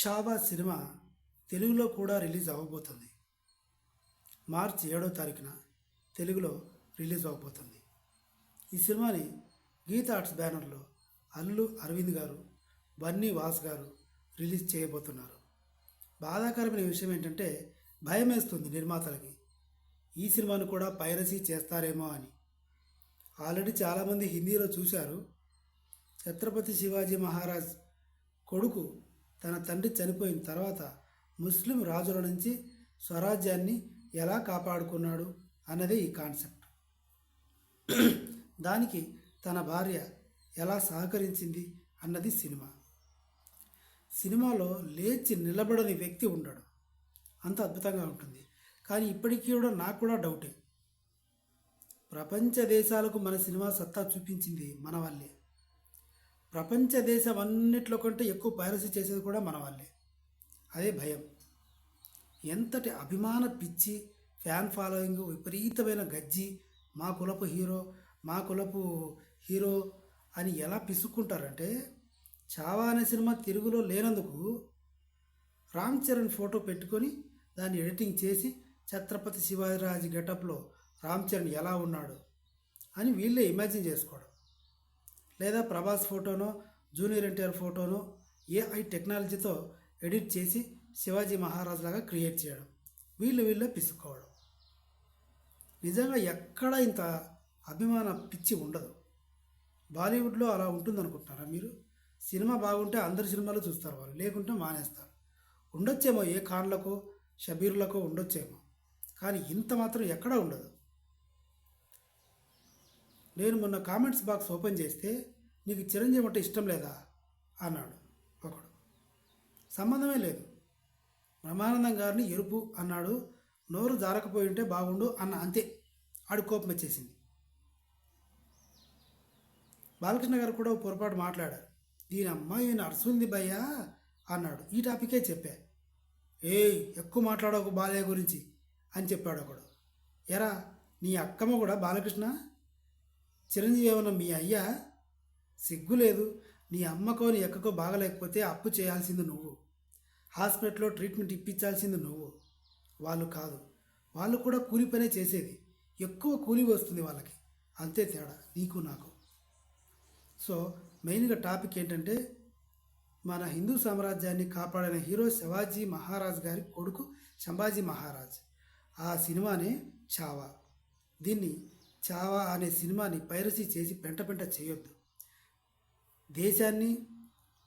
షాబా cinema తెలుగులో కూడా release అవ్వబోతుంది. మార్చి ఏడో తారీఖున తెలుగులో రిలీజ్ అవ్వబోతుంది. ఈ సినిమాని గీత ఆర్ట్స్ బ్యానర్లో అల్లు అరవింద్ గారు బన్నీ వాస్ గారు రిలీజ్ చేయబోతున్నారు. బాధాకరమైన విషయం ఏంటంటే భయం వేస్తుంది నిర్మాతలకి. ఈ సినిమాను కూడా పైరసీ చేస్తారేమో అని. ఆల్రెడీ చాలామంది హిందీలో చూశారు. ఛత్రపతి శివాజీ మహారాజ్ కొడుకు తన తండ్రి చనిపోయిన తర్వాత ముస్లిం రాజుల నుంచి స్వరాజ్యాన్ని ఎలా కాపాడుకున్నాడు అన్నది ఈ కాన్సెప్ట్. దానికి తన భార్య ఎలా సహకరించింది అన్నది సినిమా. సినిమాలో లేచి నిలబడని వ్యక్తి ఉండడు. అంత అద్భుతంగా ఉంటుంది. కానీ ఇప్పటికీ కూడా నాకు కూడా డౌటే. ప్రపంచ దేశాలకు మన సినిమా సత్తా చూపించింది మన వల్లే. ప్రపంచ దేశం అన్నిట్లో కంటే ఎక్కువ పైరసీ చేసేది కూడా మన వాళ్ళే. అదే భయం. ఎంతటి అభిమాన పిచ్చి ఫ్యాన్ ఫాలోయింగ్ విపరీతమైన గజ్జి మా కులపు హీరో మా కులపు హీరో అని ఎలా పిసుక్కుంటారంటే చావా అనే సినిమా తెలుగులో లేనందుకు రామ్ చరణ్ ఫోటో పెట్టుకొని దాన్ని ఎడిటింగ్ చేసి ఛత్రపతి శివాజీరాజు గెటప్లో రామ్ చరణ్ ఎలా ఉన్నాడు అని వీళ్ళే ఇమాజిన్ చేసుకోవడం. లేదా ప్రభాస్ ఫోటోనో జూనియర్ ఎన్టీఆర్ ఫోటోనో ఏఐ టెక్నాలజీతో ఎడిట్ చేసి శివాజీ మహారాజ్ లాగా క్రియేట్ చేయడం వీళ్ళు వీళ్ళే పిసుకోవడం నిజంగా ఎక్కడ ఇంత అభిమాన పిచ్చి ఉండదు. బాలీవుడ్లో అలా ఉంటుందనుకుంటున్నారా మీరు? సినిమా బాగుంటే అందరి సినిమాలు చూస్తారు వాళ్ళు లేకుంటే మానేస్తారు. ఉండొచ్చేమో ఏ ఖాన్లకో షబీర్లకో ఉండొచ్చేమో. కానీ ఇంత మాత్రం ఎక్కడా ఉండదు. నేను మొన్న కామెంట్స్ బాక్స్ ఓపెన్ చేస్తే నీకు చిరంజీవి అంటే ఇష్టం లేదా? అన్నాడు ఒకడు. సంబంధమే లేదు. బ్రహ్మానందం గారిని ఎరుపు అన్నాడు నోరు జారకపోయి ఉంటే బాగుండు అన్న అంతే. ఆడి కోపం వచ్చేసింది. బాలకృష్ణ గారు కూడా పొరపాటు మాట్లాడారు. దీని అమ్మాయి నర్సుంది భయ్యా అన్నాడు. ఈ టాపికే చెప్పా. ఏయ్ ఎక్కువ మాట్లాడకు బాలయ్య గురించి అని చెప్పాడు ఒకడు. ఎరా నీ అక్కమ్మ కూడా బాలకృష్ణ? చిరంజీవి ఏమన్నా మీ అయ్యా? సిగ్గు లేదు. నీ అమ్మకో నీ ఎక్కకో బాగలేకపోతే అప్పు చేయాల్సింది నువ్వు. హాస్పిటల్లో ట్రీట్మెంట్ ఇప్పించాల్సింది నువ్వు. వాళ్ళు కాదు. వాళ్ళు కూడా కూలి పనే చేసేది. ఎక్కువ కూలి వస్తుంది వాళ్ళకి. అంతే తేడా. నీకు నాకు. సో మెయిన్గా టాపిక్ ఏంటంటే మన హిందూ సామ్రాజ్యాన్ని కాపాడిన హీరో శివాజీ మహారాజ్ గారి కొడుకు సంభాజీ మహారాజ్. ఆ సినిమానే చావా. దీన్ని చావా అనే సినిమాని పైరసీ చేసి పెంట పెంట చేయొద్దు. దేశాన్ని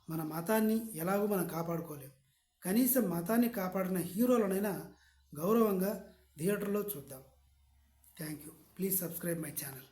మన మతాన్ని ఎలాగో మనం కాపాడుకోలేం. కనీసం మతాన్ని కాపాడిన హీరోలనైనా గౌరవంగా థియేటర్లో చూద్దాం. Thank you. Please subscribe my channel.